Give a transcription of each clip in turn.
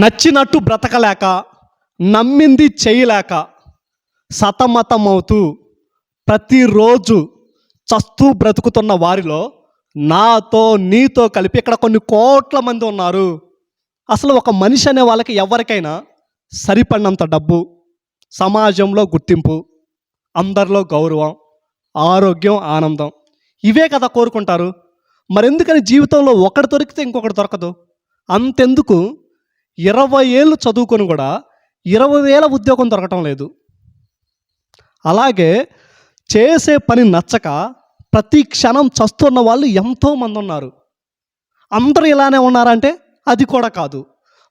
నచ్చినట్టు బ్రతకలేక నమ్మింది చేయలేక సతమతమవుతూ ప్రతిరోజు చస్తూ బ్రతుకుతున్న వారిలో నాతో నీతో కలిపి ఇక్కడ కొన్ని కోట్ల మంది ఉన్నారు. అసలు ఒక మనిషి అనే వాళ్ళకి ఎవరికైనా సరిపడినంత డబ్బు సమాజంలో గుర్తింపు అందరిలో గౌరవం ఆరోగ్యం ఆనందం ఇవే కదా కోరుకుంటారు. మరెందుకని జీవితంలో ఒకటి దొరికితే ఇంకొకటి దొరకదు. అంతెందుకు? ఇరవై ఏళ్ళు చదువుకొని కూడా ఇరవై వేల ఉద్యోగం దొరకటం లేదు. అలాగే చేసే పని నచ్చక ప్రతి క్షణం చస్తున్న వాళ్ళు ఎంతోమంది ఉన్నారు. అందరూ ఇలానే ఉన్నారంటే అది కూడా కాదు.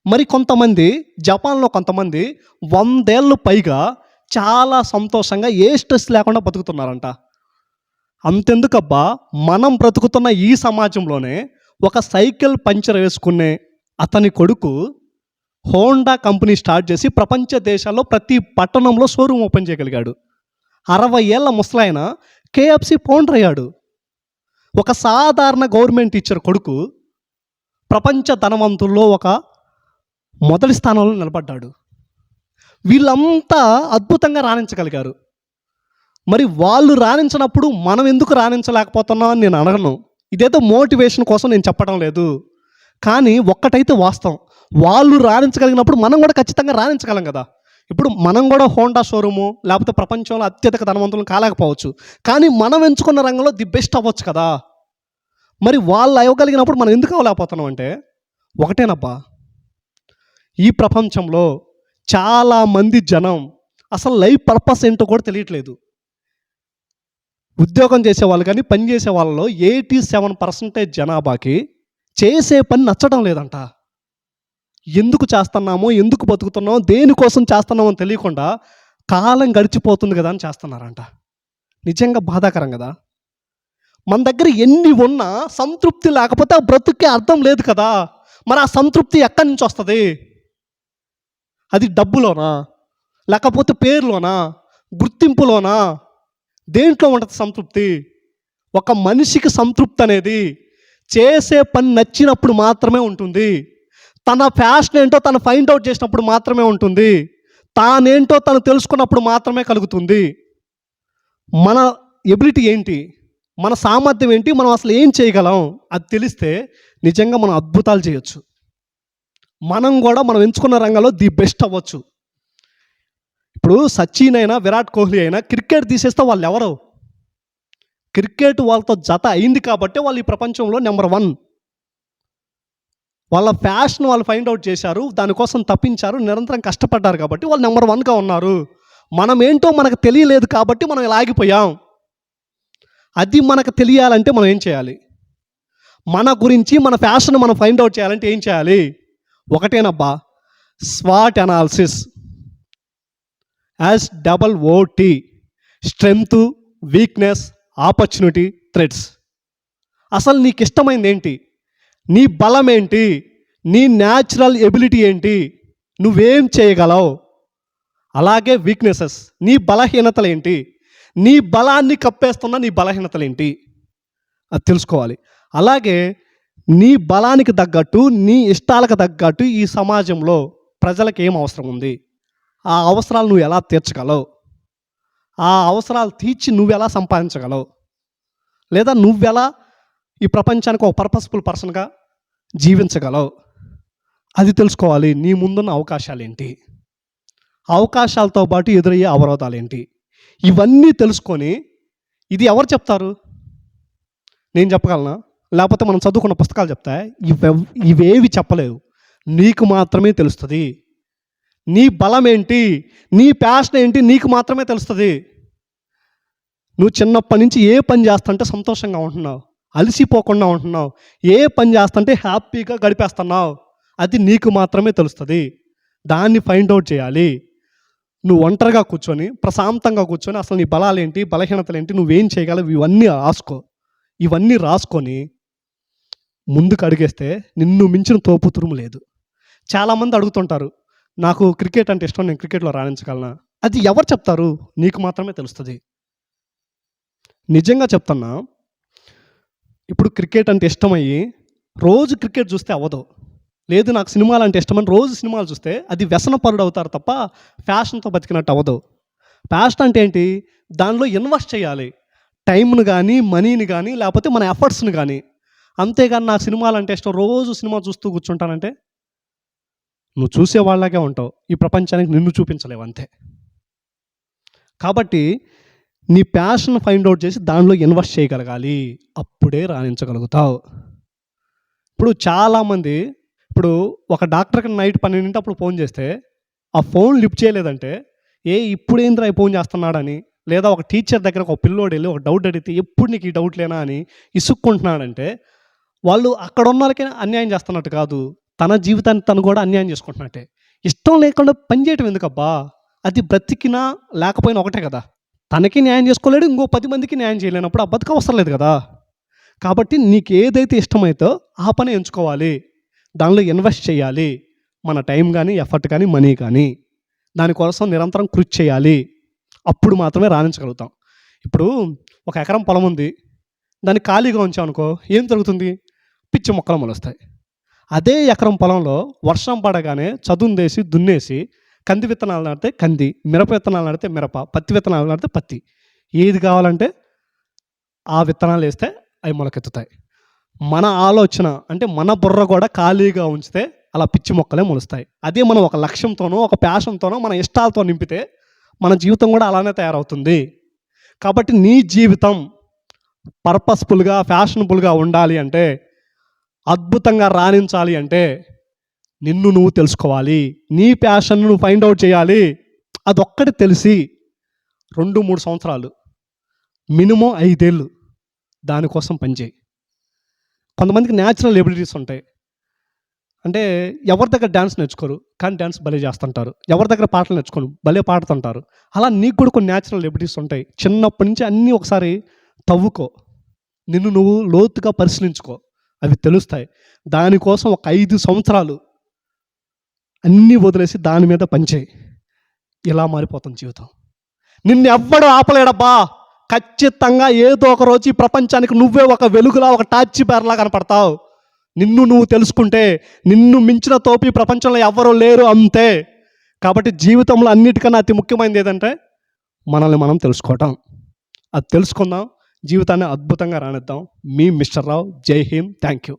మరి కొంతమంది జపాన్లో కొంతమంది వందేళ్ళు పైగా చాలా సంతోషంగా ఏ స్ట్రెస్ లేకుండా బతుకుతున్నారంట. అంతెందుకబ్బా మనం బ్రతుకుతున్న ఈ సమాజంలోనే ఒక సైకిల్ పంచర్ వేసుకునే అతని కొడుకు హోండా కంపెనీ స్టార్ట్ చేసి ప్రపంచ దేశాల్లో ప్రతి పట్టణంలో షోరూమ్ ఓపెన్ చేయగలిగాడు. అరవై ఏళ్ళ ముసలాయన కేఎఫ్సి ఫౌండర్ అయ్యాడు. ఒక సాధారణ గవర్నమెంట్ టీచర్ కొడుకు ప్రపంచ ధనవంతుల్లో ఒక మొదటి స్థానంలో నిలబడ్డాడు. వీళ్ళంతా అద్భుతంగా రాణించగలిగారు. మరి వాళ్ళు రాణించినప్పుడు మనం ఎందుకు రాణించలేకపోతున్నాం అని నేను అడగను. ఇదేదో మోటివేషన్ కోసం నేను చెప్పడం లేదు. కానీ ఒక్కటైతే వాస్తవం. వాళ్ళు రాణించగలిగినప్పుడు మనం కూడా ఖచ్చితంగా రాణించగలం కదా. ఇప్పుడు మనం కూడా హోండా షోరూము లేకపోతే ప్రపంచంలో అత్యధిక ధనవంతులను కాలేకపోవచ్చు. కానీ మనం ఎంచుకున్న రంగంలో ది బెస్ట్ అవ్వచ్చు కదా. మరి వాళ్ళు అవ్వగలిగినప్పుడు మనం ఎందుకు అవ్వలేకపోతున్నాం అంటే ఒకటేనబ్బా ఈ ప్రపంచంలో చాలామంది జనం అసలు లైఫ్ పర్పస్ ఏంటో కూడా తెలియట్లేదు. ఉద్యోగం చేసే వాళ్ళు కానీ పని చేసే వాళ్ళలో ఎయిటీ సెవెన్ పర్సెంటేజ్ జనాభాకి చేసే పని నచ్చడం లేదంట. ఎందుకు చేస్తున్నామో ఎందుకు బతుకుతున్నామో దేనికోసం చేస్తున్నామో తెలియకుండా కాలం గడిచిపోతుంది కదా అని చేస్తున్నారంట. నిజంగా బాధాకరం కదా? మన దగ్గర ఎన్ని ఉన్నా సంతృప్తి లేకపోతే ఆ బ్రతుక్కి అర్థం లేదు కదా? మరి ఆ సంతృప్తి ఎక్కడి నుంచి వస్తుంది? అది డబ్బులోనా? లేకపోతే పేరులోనా? గుర్తింపులోనా? దేంట్లో ఉంటుంది సంతృప్తి? ఒక మనిషికి సంతృప్తి అనేది చేసే పని నచ్చినప్పుడు మాత్రమే ఉంటుంది. తన ఫ్యాషన్ ఏంటో తను ఫైండ్ అవుట్ చేసినప్పుడు మాత్రమే ఉంటుంది. తానేంటో తను తెలుసుకున్నప్పుడు మాత్రమే కలుగుతుంది. మన ఎబిలిటీ ఏంటి? మన సామర్థ్యం ఏంటి? మనం అసలు ఏం చేయగలం? అది తెలిస్తే నిజంగా మనం అద్భుతాలు చేయొచ్చు. మనం కూడా మనం ఎంచుకున్న రంగంలో ది బెస్ట్ అవ్వచ్చు. ఇప్పుడు సచిన్ అయినా విరాట్ కోహ్లీ అయినా క్రికెట్ తీసేస్తే వాళ్ళు ఎవరు? క్రికెట్ వాళ్ళతో జత అయింది కాబట్టి వాళ్ళు ఈ ప్రపంచంలో నెంబర్ వన్ వాళ్ళ ఫ్యాషన్ వాళ్ళు ఫైండ్ అవుట్ చేశారు దానికోసం తప్పించారు నిరంతరం కష్టపడ్డారు కాబట్టి వాళ్ళు నెంబర్ వన్గా ఉన్నారు. మనం ఏంటో మనకు తెలియలేదు కాబట్టి మనం ఇలా ఆగిపోయాం. అది మనకు తెలియాలంటే మనం ఏం చేయాలి? మన గురించి మన ఫ్యాషన్ మనం ఫైండ్ అవుట్ చేయాలంటే ఏం చేయాలి? ఒకటేనబ్బా swat analysis as double OT strength weakness opportunity threats అసలు నీకు ఇష్టమైంది ఏంటి? నీ బలం ఏంటి నీ న్యాచురల్ ఎబిలిటీ ఏంటి? నువ్వేం చేయగలవు? అలాగే వీక్నెసెస్ నీ బలహీనతలు ఏంటి? నీ బలాన్ని కప్పేస్తున్న నీ బలహీనతలు ఏంటి? అది తెలుసుకోవాలి. అలాగే నీ బలానికి తగ్గట్టు నీ ఇష్టాలకు తగ్గట్టు ఈ సమాజంలో ప్రజలకు ఏం అవసరం ఉంది? ఆ అవసరాలు నువ్వు ఎలా తీర్చగలవు? ఆ అవసరాలు తీర్చి నువ్వు ఎలా సంపాదించగలవు? లేదా నువ్వెలా ఈ ప్రపంచానికి ఒక పర్పస్ఫుల్ పర్సన్గా జీవించగలవు. అది తెలుసుకోవాలి నీ ముందున్న అవకాశాలు ఏంటి అవకాశాలతో పాటు ఎదురయ్యే అవరోధాలు ఏంటి ఇవన్నీ తెలుసుకొని ఇది ఎవరు చెప్తారు? నేను చెప్పగలనా? లేకపోతే మనం చదువుకున్న పుస్తకాలు చెప్తా ఇవేవి చెప్పలేవు. నీకు మాత్రమే తెలుస్తుంది. నీ బలం ఏంటి నీ ప్యాషన్ ఏంటి? నీకు మాత్రమే తెలుస్తుంది. నువ్వు చిన్నప్పటి నుంచి ఏ పని చేస్తుంటే సంతోషంగా ఉంటున్నావు. అలసిపోకుండా ఉంటున్నావు. ఏ పని చేస్తుంటే హ్యాపీగా గడిపేస్తున్నావు. అది నీకు మాత్రమే తెలుస్తుంది. దాన్ని ఫైండ్ అవుట్ చేయాలి. నువ్వు ఒంటరిగా కూర్చొని ప్రశాంతంగా కూర్చొని అసలు నీ బలాలేంటి బలహీనతలు ఏంటి నువ్వేం చేయగలవు ఇవన్నీ రాసుకో. ఇవన్నీ రాసుకొని ముందుకు అడిగేస్తే నిన్ను మించిన తోపు తురుము లేదు. చాలామంది అడుగుతుంటారు నాకు క్రికెట్ అంటే ఇష్టం నేను క్రికెట్లో రాణించగలనా? అది ఎవరు చెప్తారు? నీకు మాత్రమే తెలుస్తుంది. నిజంగా చెప్తున్నా ఇప్పుడు క్రికెట్ అంటే ఇష్టమయ్యి రోజు క్రికెట్ చూస్తే అవ్వదు. లేదు నాకు సినిమాలు అంటే ఇష్టమని రోజు సినిమాలు చూస్తే అది వ్యసనపరుడు అవుతారు తప్ప ఫ్యాషన్తో బతికినట్టు అవ్వదు. ఫ్యాషన్ అంటే ఏంటి? దానిలో ఇన్వెస్ట్ చేయాలి. టైంను కానీ మనీని కానీ లేకపోతే మన ఎఫర్ట్స్ని కానీ అంతేగాని నాకు సినిమాలు అంటే ఇష్టం రోజు సినిమా చూస్తూ కూర్చుంటానంటే నువ్వు చూసే వాళ్ళకే ఉంటావు. ఈ ప్రపంచానికి నిన్ను చూపించలేవు అంతే. కాబట్టి నీ ప్యాషన్ ఫైండ్ అవుట్ చేసి దానిలో ఇన్వెస్ట్ చేయగలగాలి. అప్పుడే రాణించగలుగుతావు. ఇప్పుడు చాలామంది ఇప్పుడు ఒక డాక్టర్కి నైట్ పన్నెండింటి అప్పుడు ఫోన్ చేస్తే ఆ ఫోన్ లిఫ్ట్ చేయలేదంటే ఏ ఇప్పుడు ఏంద్రా ఈ ఫోన్ చేస్తున్నాడని? లేదా ఒక టీచర్ దగ్గర ఒక పిల్లోడు వెళ్ళి ఒక డౌట్ అడిగితే ఎప్పుడు నీకు ఈ డౌట్ లేనా? అని ఇసుక్కుంటున్నాడంటే వాళ్ళు అక్కడ ఉన్న వాళ్ళకి అన్యాయం చేస్తున్నట్టు కాదు. తన జీవితాన్ని తను కూడా అన్యాయం చేసుకుంటున్నట్టే. ఇష్టం లేకుండా పని చేయటం ఎందుకబ్బా? అది బ్రతికినా లేకపోయినా ఒకటే కదా. తనకి న్యాయం చేసుకోలేడు ఇంకో పది మందికి న్యాయం చేయలేనప్పుడు ఆ బతుకు అవసరం లేదు కదా. కాబట్టి నీకు ఏదైతే ఇష్టమైతే ఆ పని ఎంచుకోవాలి. దానిలో ఇన్వెస్ట్ చేయాలి. మన టైం కానీ ఎఫర్ట్ కానీ మనీ కానీ. దానికోసం నిరంతరం కృషి చేయాలి. అప్పుడు మాత్రమే రాణించగలుగుతాం. ఇప్పుడు ఒక ఎకరం పొలం ఉంది. దాన్ని ఖాళీగా ఉంచామనుకో ఏం జరుగుతుంది? పిచ్చి మొక్కలు మొలుస్తాయి. అదే ఎకరం పొలంలో వర్షం పడగానే చదువుందేసి దున్నేసి కంది విత్తనాలు నాటితే కంది మిరప విత్తనాలు నాటితే మిరప పత్తి విత్తనాలు నాటితే పత్తి. ఏది కావాలంటే ఆ విత్తనాలు వేస్తే అవి మొలకెత్తుతాయి. మన ఆలోచన అంటే మన బుర్ర కూడా ఖాళీగా ఉంచితే అలా పిచ్చి మొక్కలే మొలుస్తాయి. అదే మనం ఒక లక్ష్యంతోనో ఒక ప్యాషన్తోనో మన ఇష్టాలతో నింపితే మన జీవితం కూడా అలానే తయారవుతుంది. కాబట్టి నీ జీవితం పర్పస్ఫుల్గా ఫ్యాషనబుల్గా ఉండాలి అంటే అద్భుతంగా రాణించాలి అంటే నిన్ను నువ్వు తెలుసుకోవాలి. నీ ప్యాషన్ నువ్వు ఫైండ్ అవుట్ చేయాలి. అదొక్కటి తెలిసి రెండు మూడు సంవత్సరాలు మినిమం ఐదేళ్ళు దానికోసం పనిచేయి కొంతమందికి న్యాచురల్ ఎబిలిటీస్ ఉంటాయి. అంటే ఎవరి దగ్గర డ్యాన్స్ నేర్చుకోరు కానీ డ్యాన్స్ భలే చేస్తుంటారు. ఎవరి దగ్గర పాటలు నేర్చుకోరు భలే పాడుతుంటారు. అలా నీకు కూడా కొన్ని న్యాచురల్ ఎబిలిటీస్ ఉంటాయి. చిన్నప్పటి నుంచి అన్నీ ఒకసారి తవ్వుకో. నిన్ను నువ్వు లోతుగా పరిశీలించుకో. అవి తెలుస్తాయి. దానికోసం ఒక ఐదు సంవత్సరాలు అన్నీ వదిలేసి దాని మీద పనిచేయి ఇలా మారిపోతుంది జీవితం. నిన్ను ఎవ్వడు ఆపలేడబ్బా! ఖచ్చితంగా ఏదో ఒక రోజు ఈ ప్రపంచానికి నువ్వే ఒక వెలుగులా ఒక టార్చి బేర్లా కనపడతావు. నిన్ను నువ్వు తెలుసుకుంటే నిన్ను మించిన తోపి ప్రపంచంలో ఎవ్వరూ లేరు అంతే. కాబట్టి జీవితంలో అన్నిటికన్నా అతి ముఖ్యమైనది ఏదంటే మనల్ని మనం తెలుసుకోవటం. అది తెలుసుకుందాం. జీవితాన్ని అద్భుతంగా రానిద్దాం మీ మిస్టర్ రావు జై హింద్. Thank you